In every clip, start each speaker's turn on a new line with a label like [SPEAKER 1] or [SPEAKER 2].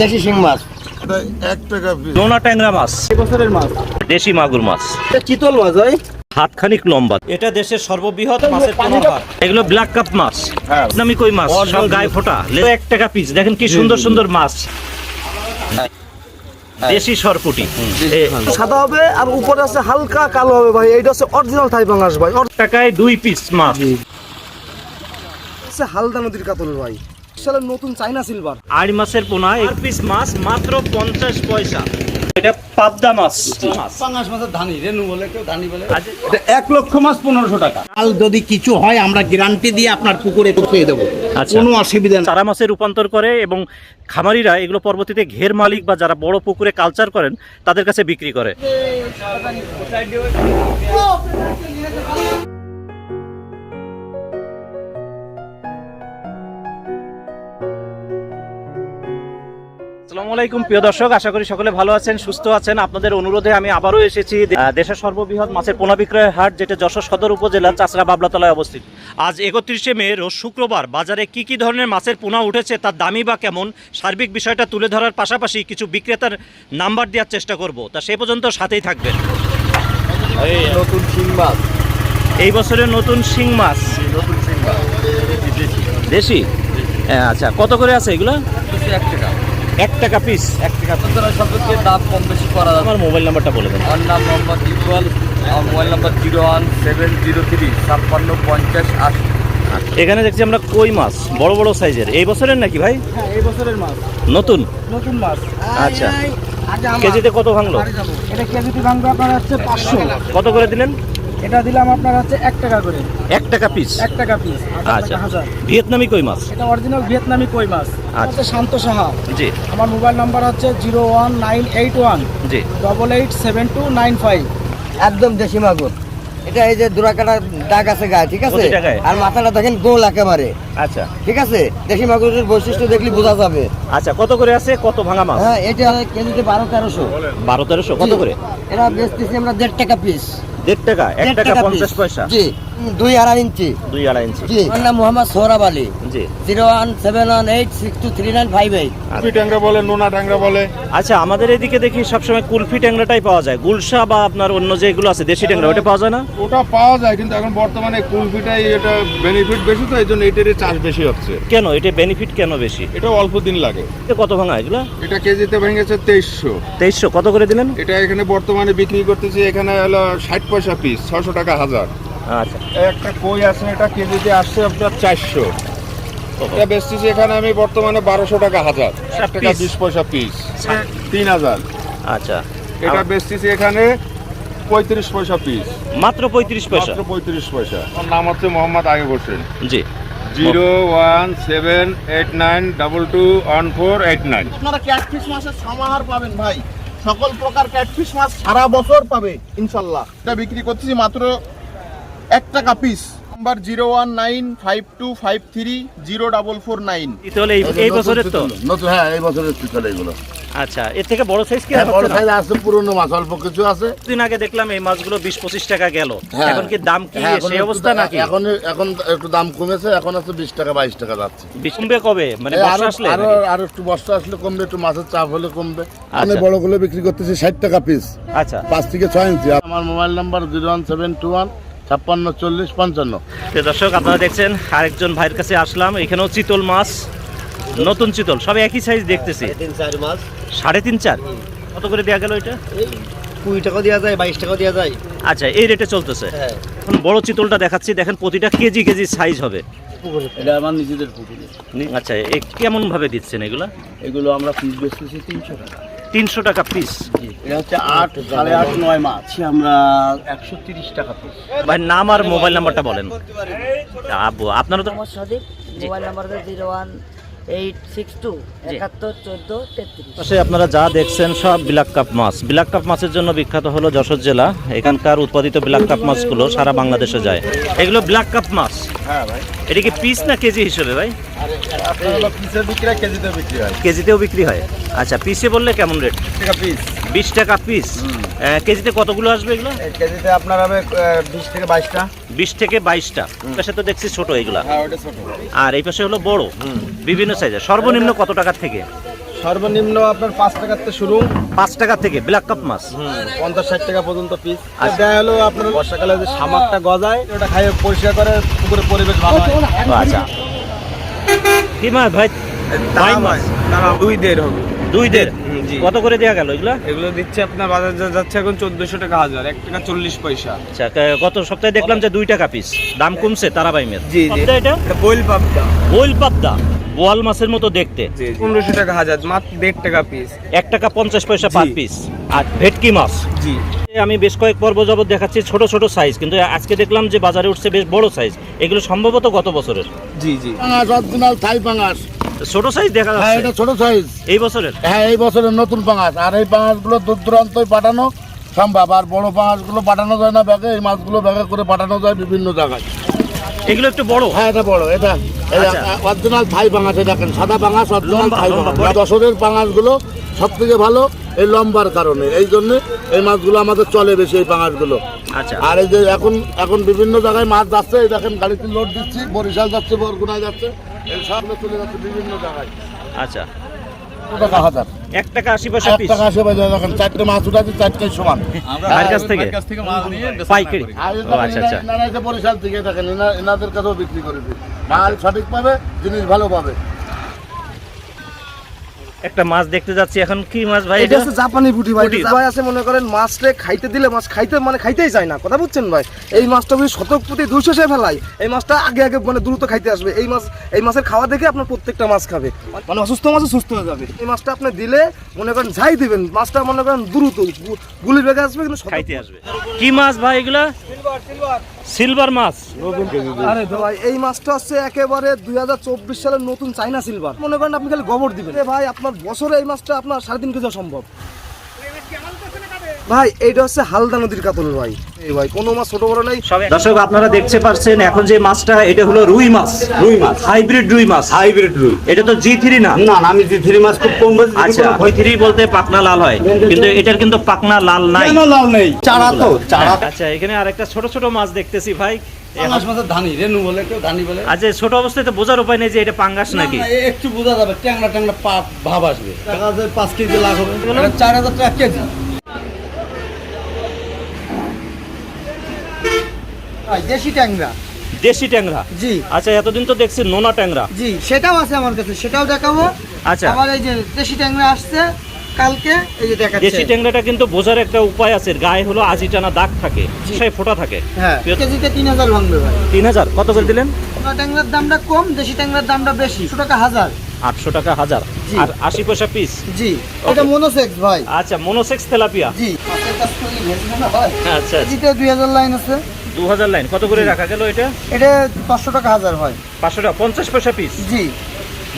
[SPEAKER 1] দেশি শিং মাছ।
[SPEAKER 2] এক টাকা
[SPEAKER 3] নোনা ট্যাংরা মাছ।
[SPEAKER 1] বছরের মাছ।
[SPEAKER 3] দেশি মাগুর মাছ।
[SPEAKER 1] চিতল
[SPEAKER 3] লম্বা। এটা দেশের সর্ববৃহৎ মাছের পুনর্বার এগুলো ব্ল্যাক কাপ মাছ।
[SPEAKER 2] হ্যাঁ।
[SPEAKER 3] নামি কই মাছ? সব গায়ে ফোটা। এক টাকা পিস দেখেন কি সুন্দর সুন্দর মাছ। দেশি সরপুটি।
[SPEAKER 1] সাদা হবে আর উপরে আছে হালকা কালো হবে ভাই। এইটা হচ্ছে অরিজিনাল থাই ভাই।
[SPEAKER 3] টাকায় দুই পিস মাছ।
[SPEAKER 1] হচ্ছে হালদা নদীর কাতল ভাই। সালের নতুন চাইনা সিলভার
[SPEAKER 3] আড়ি মাছের পোনা এক পিস মাছ মাত্র পঞ্চাশ পয়সা এটা পাবদা মাছ মাছ
[SPEAKER 1] মাছের ধানি রেনু বলে কেউ ধানি বলে
[SPEAKER 4] এক লক্ষ মাছ পনেরোশো টাকা কাল যদি কিছু হয় আমরা গ্যারান্টি দিয়ে আপনার পুকুরে ঢুকিয়ে দেবো
[SPEAKER 3] আচ্ছা।
[SPEAKER 4] কোনো অসুবিধা নেই
[SPEAKER 3] চারা মাছে রূপান্তর করে এবং খামারিরা এগুলো পরবর্তীতে ঘের মালিক বা যারা বড় পুকুরে কালচার করেন তাদের কাছে বিক্রি করে আসসালামু আলাইকুম প্রিয় দর্শক আশা করি সকলে ভালো আছেন সুস্থ আছেন। আপনাদের অনুরোধে আমি আবারও এসেছি দেশের সর্ববৃহৎ মাছের পোনা বিক্রয়ের হাট যেটা যশোর সদর উপজেলার চাষরা বাবলাতলায় অবস্থিত। আজ একত্রিশে মে রোজ শুক্রবার বাজারে কি কি ধরনের মাছের পোনা উঠেছে তার দামি বা কেমন সার্বিক বিষয়টা তুলে ধরার পাশাপাশি কিছু বিক্রেতার নাম্বার দেওয়ার চেষ্টা করব। তা সে পর্যন্ত সাথেই থাকবেন।
[SPEAKER 1] নতুন শিং মাছ।
[SPEAKER 3] এই বছরের নতুন শিং মাছ।
[SPEAKER 1] নতুন শিং মাছ।
[SPEAKER 3] দেশি? হ্যাঁ, আচ্ছা কত করে আছে এগুলো?
[SPEAKER 1] এক টাকা।
[SPEAKER 3] এক টাকা পিস
[SPEAKER 1] এক টাকা আপনারা সবচেয়ে দাম কম বেশি করা যাবে
[SPEAKER 3] আমার মোবাইল নাম্বারটা বলে দেন।
[SPEAKER 1] আমার নাম মোহাম্মদ ইকবাল আমার mobile number zero one seven zero three ছাপ্পান্ন পঞ্চাশ আশি।
[SPEAKER 3] এখানে দেখছি আমরা কই মাছ? বড় বড় সাইজের। এই বছরের নাকি ভাই?
[SPEAKER 1] হ্যাঁ এই বছরের মাছ।
[SPEAKER 3] নতুন?
[SPEAKER 1] নতুন মাছ।
[SPEAKER 3] আচ্ছা। কেজিতে কত ভাঙলো?
[SPEAKER 1] এটা কেজিতে ভাঙবে আপনার হচ্ছে পাঁচশো।
[SPEAKER 3] কত করে দিলেন?
[SPEAKER 1] এটা দিলাম আপনার হচ্ছে এক টাকা করে।
[SPEAKER 3] এক টাকা পিস
[SPEAKER 1] এক টাকা পিস
[SPEAKER 3] আচ্ছা। ভিয়েতনামি কই মাছ?
[SPEAKER 1] এটা অরিজিনাল ভিয়েতনামি কই মাছ?
[SPEAKER 3] আচ্ছা।
[SPEAKER 1] শান্ত সাহা।
[SPEAKER 3] জি।
[SPEAKER 1] আমার মোবাইল নাম্বার হচ্ছে zero one nine eight one
[SPEAKER 3] জি।
[SPEAKER 1] Double eight seven two nine five
[SPEAKER 5] একদম দেশি মাগুর। এটা এই যে দুরাকাটা দাগ আছে গায়ে ঠিক আছে? আর মাথাটা দেখেন গোল একেবারে।
[SPEAKER 3] আচ্ছা।
[SPEAKER 5] ঠিক আছে? দেশি মাগুরের বৈশিষ্ট্য দেখলে বোঝা যাবে।
[SPEAKER 3] আচ্ছা কত করে আছে? কত ভাঙা মাছ?
[SPEAKER 5] হ্যাঁ এটা কেজিতে বারো তেরোশো।
[SPEAKER 3] বারো তেরোশো কত করে?
[SPEAKER 5] এটা বেচতেছি আমরা দেড় টাকা পিস
[SPEAKER 3] দেড় টাকা এক টাকা পঞ্চাশ পয়সা।
[SPEAKER 5] জি দুই আড়াই ইঞ্চি।
[SPEAKER 3] দুই আড়াই ইঞ্চি।
[SPEAKER 5] জি। আমার নাম মোহাম্মদ সোহরাব আলী।
[SPEAKER 3] জি।
[SPEAKER 5] Zero one seven one eight six two three nine five eight.
[SPEAKER 2] কুপি ট্যাংরা বলে নোনা ট্যাংরা বলে।
[SPEAKER 3] আচ্ছা আমাদের এদিকে দেখি সবসময় কুলফি ট্যাংরাটাই পাওয়া যায়। গুলশা বা আপনার অন্য যেগুলো আছে দেশি ট্যাংরা ওটা পাওয়া যায় না?
[SPEAKER 2] ওটা পাওয়া যায় কিন্তু এখন বর্তমানে কুলফিটাই এটা বেনিফিট বেশি তো এই জন্য এটারই চাষ বেশি হচ্ছে।
[SPEAKER 3] কেন? এটা বেনিফিট কেন বেশি?
[SPEAKER 2] এটা অল্প দিন লাগে।
[SPEAKER 3] এটা কত ভাঙা এগুলো?
[SPEAKER 2] এটা কেজিতে ভেঙেছে তেইশশো।
[SPEAKER 3] তেইশশো। কত করে দিলেন?
[SPEAKER 2] এটা এখানে বর্তমানে বিক্রি করতেছি এখানে হলো ষাট পয়সা পিস ছশো টাকা হাজার।
[SPEAKER 3] আচ্ছা।
[SPEAKER 2] একটা কই আছে এটা কেজিতে আসছে আপনার চারশো। এটা বেচতেছি এখানে আমি বর্তমানে বারোশো টাকা হাজার। ষাট টাকা বিশ পয়সা পিস তিন হাজার।
[SPEAKER 3] আচ্ছা।
[SPEAKER 2] এটা বেচতেছি এখানে পঁয়ত্রিশ পয়সা পিস
[SPEAKER 3] মাত্র পঁয়ত্রিশ পয়সা?
[SPEAKER 2] মাত্র পঁয়ত্রিশ পয়সা। আমার নাম হচ্ছে মোহাম্মদ আগে হোসেন।
[SPEAKER 3] জি।
[SPEAKER 2] Zero one seven eight nine double two one four eight nine.
[SPEAKER 4] আপনারা ক্যাটফিশ মাছের সমাহার পাবেন ভাই? সকল প্রকার ক্যাটফিশ মাছ সারা বছর পাবে ইনশাল্লাহ। এটা বিক্রি করতেছি মাত্র এক টাকা piece number zero one nine five two five three zero double four nine
[SPEAKER 3] এই বছরের তো?
[SPEAKER 6] নতুন হ্যাঁ এই বছরের চলে এগুলো।
[SPEAKER 3] আচ্ছা এর থেকে বড় সাইজ কি
[SPEAKER 6] হ্যাঁ, বড় সাইজ আছে পুরনো মাছ অল্প কিছু আছে।
[SPEAKER 3] দিন আগে দেখলাম এই মাছগুলো বিশ পঁচিশ টাকা গেল।
[SPEAKER 6] হ্যাঁ।
[SPEAKER 3] এখন কি দাম কি?
[SPEAKER 6] হ্যাঁ,
[SPEAKER 3] সেই অবস্থা নাকি?
[SPEAKER 6] এখন এখন একটু দাম কমেছে এখন আছে বিশ টাকা বাইশ টাকা যাচ্ছে।
[SPEAKER 3] কমবে কবে? মানে বর্ষা আসলে আরও?
[SPEAKER 6] আরও একটু বর্ষা আসলে কমবে একটু মাছের চাপ হলে কমবে।
[SPEAKER 3] আচ্ছা।
[SPEAKER 6] মানে বড়গুলো বিক্রি করতেছি ষাট টাকা পিস
[SPEAKER 3] আচ্ছা।
[SPEAKER 6] পাঁচ থেকে ছয় ইঞ্চি আমার mobile number zero one seven two one ছাপ্পান্ন চল্লিশ পঞ্চান্ন।
[SPEAKER 3] দর্শক আপনারা দেখছেন আরেকজন ভাইয়ের কাছে আসলাম। এখানেও চিতল মাছ। নতুন চিতল সব একই সাইজ দেখতেছি।
[SPEAKER 5] মাস।
[SPEAKER 3] সাড়ে তিন চার? কত করে দেওয়া গেল এটা?
[SPEAKER 5] কুড়ি টাকা দেওয়া যায় বাইশ টাকা দেওয়া যায়।
[SPEAKER 3] আচ্ছা এই রেটে চলতেছে।
[SPEAKER 5] হ্যাঁ।
[SPEAKER 3] এখন বড় চিতলটা দেখাচ্ছি দেখেন প্রতিটা কেজি কেজি সাইজ হবে।
[SPEAKER 1] এটা আমার নিজেদের পুকুরে।
[SPEAKER 3] আচ্ছা এ কেমন ভাবে দিচ্ছেন এগুলা?
[SPEAKER 1] এগুলো আমরা পিস বেচতেছি তিনশো টাকা।
[SPEAKER 3] তিনশো টাকা পিস
[SPEAKER 1] এটা হচ্ছে আট সাড়ে আট নয় মাছ আমরা একশো তিরিশ টাকা পিস
[SPEAKER 3] ভাই নাম আর মোবাইল নাম্বারটা বলেন। আপনারা তো
[SPEAKER 7] Mohammad Sadip mobile number zero one eight six two একাত্তর চোদ্দ তেত্রিশ।
[SPEAKER 3] আপনারা যা দেখছেন সব ব্ল্যাক কাপ মাছ। ব্ল্যাক কাপ মাছের জন্য বিখ্যাত হলো যশোর জেলা। এখানকার উৎপাদিত ব্ল্যাক কাপ মাছগুলো সারা বাংলাদেশে যায়। এগুলো ব্ল্যাক কাপ মাছ।
[SPEAKER 2] হ্যাঁ ভাই।
[SPEAKER 3] এটা কি পিস না কেজি হিসেবে ভাই?
[SPEAKER 2] হয় হয়।
[SPEAKER 3] কেজিতেও বিক্রি হয়। আচ্ছা পিসে বললে কেমন রেট
[SPEAKER 2] পিস
[SPEAKER 3] বিশ টাকা পিস কেজিতে কতগুলো আসবে এগুলো?
[SPEAKER 2] কেজিতে আপনার হবে বিশ থেকে বাইশটা।
[SPEAKER 3] বিশ থেকে বাইশটা। পাশে তো দেখছি ছোট এইগুলা।
[SPEAKER 2] হ্যাঁ ওটা ছোট।
[SPEAKER 3] আর এই পাশে হলো বড় বিভিন্ন সাইজের সর্বনিম্ন কত টাকার থেকে?
[SPEAKER 8] সর্বনিম্ন আপনার পাঁচ টাকার থেকে শুরু।
[SPEAKER 3] পাঁচ টাকা থেকে ব্ল্যাক কাপ মাছ
[SPEAKER 8] পঞ্চাশ ষাট টাকা পর্যন্ত পিস
[SPEAKER 3] আচ্ছা।
[SPEAKER 8] দেয়া হলো আপনার বর্ষাকালে যে শামাকটা গজায় ওটা খাইয়ে পরিষ্কার করে পুকুরে পরিবেশ ভালো হয়।
[SPEAKER 3] আচ্ছা। কি মাছ ভাই? ভাই মাছ?
[SPEAKER 8] দুই দেড় হবে।
[SPEAKER 3] দুই দেড়? কত করে দেওয়া গেল এগুলা?
[SPEAKER 8] এগুলো দিচ্ছে আপনার বাজার যাচ্ছে এখন চোদ্দশো টাকা হাজার এক টাকা চল্লিশ পয়সা।
[SPEAKER 3] আচ্ছা গত সপ্তাহে দেখলাম যে দুই টাকা পিস দাম কমছে তারাবাইমের।
[SPEAKER 8] জি, জি।
[SPEAKER 3] এটা?
[SPEAKER 8] বইল পাবদা।
[SPEAKER 3] বোল পাবদা। বোয়াল মাছের মতো দেখতে।
[SPEAKER 8] পনেরোশো টাকা হাজার মাত্র দেড় টাকা পিস
[SPEAKER 3] এক টাকা পঞ্চাশ পয়সা পার পিস আর ভেটকি মাছ।
[SPEAKER 8] জি।
[SPEAKER 3] আমি বেশ কয়েক পর্ব যাবত দেখাচ্ছি ছোট ছোট সাইজ কিন্তু আজকে দেখলাম যে বাজারে উঠছে বেশ বড় সাইজ এগুলো সম্ভবত গত বছরের।
[SPEAKER 8] জি জি।
[SPEAKER 6] অরিজিনাল থাই পাঙাশ।
[SPEAKER 3] ছোট সাইজ দেখা
[SPEAKER 6] হ্যাঁ এটা ছোট সাইজ
[SPEAKER 3] এই বছরের?
[SPEAKER 6] হ্যাঁ এই বছরের নতুন পাঙাশ। আর এই পাঙাশগুলো দূর দূরান্তই পাঠানো সম্ভব। আর বড় পাঙাশগুলো পাঠানো যায় না ব্যাগে এই মাছগুলো ব্যাগে করে পাঠানো যায় বিভিন্ন জায়গায়।
[SPEAKER 3] এগুলো একটু বড়?
[SPEAKER 6] হ্যাঁ এটা বড় এটা।
[SPEAKER 3] আচ্ছা।
[SPEAKER 6] অরিজিনাল থাই পাঙাশ দেখেন সাদা পাঙাশ অরিজিনাল থাই পাঙাশ। দশরের পাঙাশগুলো সব থেকে ভালো এই লম্বার কারণে। এই জন্য এই মাছগুলো আমাদের চলে বেশি এই পাঙাশগুলো।
[SPEAKER 3] আচ্ছা।
[SPEAKER 6] আর এই যে এখন এখন বিভিন্ন জায়গায় মাছ যাচ্ছে এই দেখেন গাড়িতে লোড দিচ্ছি বরিশাল যাচ্ছে বরগুনায় যাচ্ছে। সবগুলো চলে যাচ্ছে বিভিন্ন জায়গায়।
[SPEAKER 3] আচ্ছা।
[SPEAKER 6] টাকা হাজার।
[SPEAKER 3] এক টাকা আশি পয়সা পিস
[SPEAKER 6] টাকা আসে বাজার দেখেন চারটে মাছ উঠাচ্ছে চারটে সমান।
[SPEAKER 3] ভাইয়ের কাছ থেকে?
[SPEAKER 1] থেকে
[SPEAKER 3] পাইকারি।
[SPEAKER 6] আর
[SPEAKER 3] আচ্ছা আচ্ছা।
[SPEAKER 6] এনারা এসে বরিশাল থেকে দেখেন এনাদের কাছেও বিক্রি করে দিই। মাল সঠিক পাবে জিনিস ভালো পাবে।
[SPEAKER 3] একটা মাছ দেখতে যাচ্ছি এখন কি মাছ ভাই
[SPEAKER 5] এটা হচ্ছে জাপানি পুঁটি ভাই।
[SPEAKER 3] পুঁটি।
[SPEAKER 5] ভাই আছে মনে করেন মাছটা খাইতে দিলে মাছ খাইতে মানে খাইতেই চায় না। কথা বুঝছেন ভাই? এই মাছটা যদি শতক প্রতি দুশো সে ফেলাই। এই মাছটা আগে আগে মানে দ্রুত খাইতে আসবে। এই মাছ এই মাছের খাওয়া দেখে আপনার প্রত্যেকটা মাছ খাবে। মানে অসুস্থ মাছও সুস্থ হয়ে যাবে। এই মাছটা আপনি দিলে মনে করেন যাই দিবেন মাছটা মনে করেন দ্রুত গুলি বেগে আসবে কিন্তু
[SPEAKER 3] খাইতে আসবে। কি মাছ ভাই এগুলা? সিলভার মাছ।
[SPEAKER 5] আরে ভাই এই মাছটা হচ্ছে একেবারে দুই হাজার চব্বিশ সালের নতুন চাইনা সিলভার মনে করেন আপনি খালি গোবর দিবেন। ভাই আপনার বছরে এই মাছটা আপনার সাড়ে তিন কেজি সম্ভব। ভাই এইটা হচ্ছে হালদা নদীর কাতল ভাই। এই ভাই কোনো মাছ ছোট বড় নাই।
[SPEAKER 3] দর্শক আপনারা দেখতে পাচ্ছেন এখন যে মাছটা এটা হলো রুই মাছ। রুই মাছ। হাইব্রিড রুই মাছ।
[SPEAKER 9] হাইব্রিড রুই।
[SPEAKER 3] এটা তো জি থ্রি না?
[SPEAKER 9] না আমি থ্রি মাছ খুব কম
[SPEAKER 3] আচ্ছা থ্রি বলতে পাকনা লাল হয় কিন্তু এটার কিন্তু পাকনা লাল নাই।
[SPEAKER 9] কেন লাল নেই? চারা তো চারা।
[SPEAKER 3] আচ্ছা এখানে আরেকটা ছোট ছোট মাছ দেখতেছি ভাই। আচ্ছা ছোট অবস্থায় তো বোঝার উপায় নেই যে এটা পাঙ্গাস নাকি।
[SPEAKER 9] একটু বোঝা যাবে ট্যাংরা ট্যাংরা ভাব আসবে। পাঁচ কেজি লাখ হবে। চার হাজার টাকা কেজি।
[SPEAKER 5] দেশি ট্যাংরা।
[SPEAKER 3] দেশি ট্যাংরা?
[SPEAKER 5] জি।
[SPEAKER 3] আচ্ছা এতদিন তো দেখছি নোনা ট্যাংরা।
[SPEAKER 5] জি সেটাও আছে আমার কাছে সেটাও দেখাবো।
[SPEAKER 3] আচ্ছা।
[SPEAKER 5] আবার এই যে দেশি ট্যাংরা আসছে কালকে এই যে দেখাচ্ছে।
[SPEAKER 3] দেশি ট্যাংরাটা কিন্তু বোঝার একটা উপায় আছে গায়ে হলো আজি টানা দাগ থাকে সেই ফোটা থাকে।
[SPEAKER 5] হ্যাঁ কেজিতে তিন হাজার ভাঙবে ভাই।
[SPEAKER 3] তিন হাজার? কত করে দিলেন?
[SPEAKER 5] নোনা ট্যাংরার দামটা কম দেশি ট্যাংরার দামটা বেশি একশো টাকা হাজার।
[SPEAKER 3] আটশো টাকা হাজার। আর আশি পয়সা পিস
[SPEAKER 5] জি এটা মনোসেক্স ভাই।
[SPEAKER 3] আচ্ছা মনোসেক্স তেলাপিয়া?
[SPEAKER 5] জি।
[SPEAKER 3] আচ্ছা।
[SPEAKER 5] কেজিতে দুই হাজার লাইন আছে।
[SPEAKER 3] দু হাজার লাইন। কত করে রাখা গেল এটা?
[SPEAKER 5] এটা পাঁচশো টাকা হাজার হয়।
[SPEAKER 3] পাঁচশো টাকা পঞ্চাশ পয়সা পিস
[SPEAKER 5] জি।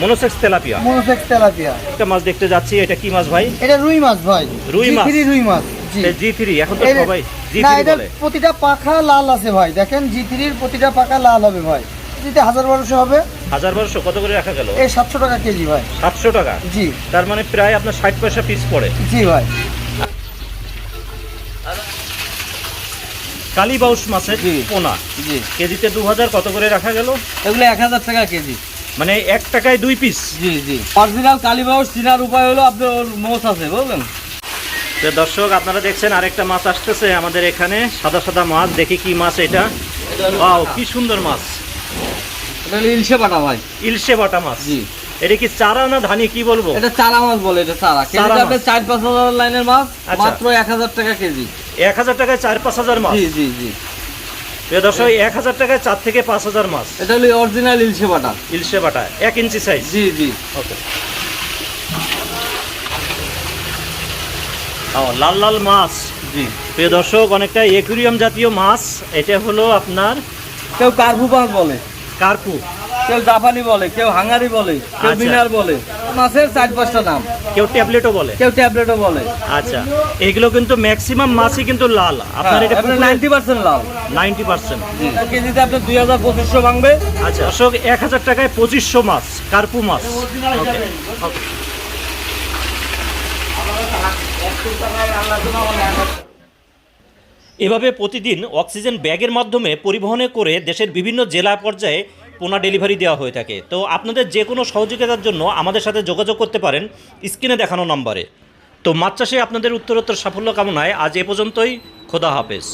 [SPEAKER 3] Monosex tilapia?
[SPEAKER 5] Monosex tilapia.
[SPEAKER 3] একটা মাছ দেখতে যাচ্ছি এটা কি মাছ ভাই?
[SPEAKER 5] এটা রুই মাছ ভাই।
[SPEAKER 3] রুই মাছ?
[SPEAKER 5] জি রুই মাছ জি।
[SPEAKER 3] থ্রি এখন তো সবাই জি থ্রি
[SPEAKER 5] এটা প্রতিটা পাখা লাল আছে ভাই। দেখেন জি থ্রির প্রতিটা পাখা লাল হবে ভাই। কেজিতে হাজার বারোশো হবে।
[SPEAKER 3] হাজার বারোশো কত করে রাখা গেল?
[SPEAKER 5] এই সাতশো টাকা কেজি ভাই।
[SPEAKER 3] সাতশো টাকা?
[SPEAKER 5] জি।
[SPEAKER 3] তার মানে প্রায় আপনার ষাট পয়সা পিস পড়ে।
[SPEAKER 5] জি ভাই।
[SPEAKER 3] কালীবাউস মাছের পোনা।
[SPEAKER 8] জি।
[SPEAKER 3] কেজিতে দু হাজার কত করে রাখা গেল?
[SPEAKER 8] এগুলো এক হাজার টাকা কেজি।
[SPEAKER 3] মানে এক টাকায় দুই পিস
[SPEAKER 8] জি জি। অরিজিনাল কালীবাউস চিনার উপায় হলো আপনার ওর মোষ আছে বুঝলেন?
[SPEAKER 3] তো দর্শক আপনারা দেখছেন আরেকটা মাছ আসতেছে আমাদের এখানে সাদা সাদা মাছ দেখি কি মাছ এটা। ওয়াও কি সুন্দর মাছ।
[SPEAKER 8] এটা ইলশে পাটা ভাই।
[SPEAKER 3] ইলশে বাটা মাছ।
[SPEAKER 8] জি।
[SPEAKER 3] এটা কি চারা না ধানি কি বলব?
[SPEAKER 8] এটা চারা মাছ বলে এটা চারা। কেজিতে। আপনার চার পাঁচ হাজার লাইনের মাছ
[SPEAKER 3] আচ্ছা।
[SPEAKER 8] মাত্র এক হাজার টাকা কেজি।
[SPEAKER 3] এক হাজার টাকায় চার পাঁচ হাজার মাছ
[SPEAKER 8] জি জি জি।
[SPEAKER 3] প্রিয় দর্শক এক হাজার টাকায় চার থেকে পাঁচ হাজার মাছ
[SPEAKER 8] এটা হলো অরিজিনাল ইলশে পাটা
[SPEAKER 3] ইলশে বাটা এক ইঞ্চি সাইজ
[SPEAKER 8] জি জি।
[SPEAKER 3] ওকে ও লাল লাল মাছ।
[SPEAKER 8] জি।
[SPEAKER 3] প্রিয় দর্শক অনেকটা একুরিয়াম জাতীয় মাছ। এটা হলো আপনার
[SPEAKER 8] কেউ কার্পু মাছ বলে।
[SPEAKER 3] কার্পু।
[SPEAKER 8] কেউ জাপানি বলে কেউ হাঙ্গারি বলে কেউ
[SPEAKER 3] আচ্ছা।
[SPEAKER 8] বিনার বলে। মাছের চার পাঁচটা নাম।
[SPEAKER 3] কেউ ট্যাবলেটও বলে।
[SPEAKER 8] কেউ ট্যাবলেটও বলে।
[SPEAKER 3] আচ্ছা। এগুলো কিন্তু ম্যাক্সিমাম মাছই কিন্তু লাল। আপনার এটা
[SPEAKER 8] নাইনটি পার্সেন্ট লাভ
[SPEAKER 3] নাইনটি পার্সেন্ট
[SPEAKER 8] কেজিতে আপনার দুই হাজার পঁচিশশো ভাঙবে।
[SPEAKER 3] আচ্ছা দর্শক এক হাজার টাকায় পঁচিশশো মাছ কার্পু মাছ। ওকে এভাবে প্রতিদিন অক্সিজেন ব্যাগের মাধ্যমে পরিবহনে করে দেশের বিভিন্ন জেলা পর্যায়ে পোনা ডেলিভারি দেওয়া হয়ে থাকে। তো আপনাদের যে কোনো সহযোগিতার জন্য আমাদের সাথে যোগাযোগ করতে পারেন স্ক্রিনে দেখানো নম্বরে। তো মাছ চাষে আপনাদের উত্তরোত্তর সাফল্য কামনায় আজ এ পর্যন্তই। খোদা হাফেজ।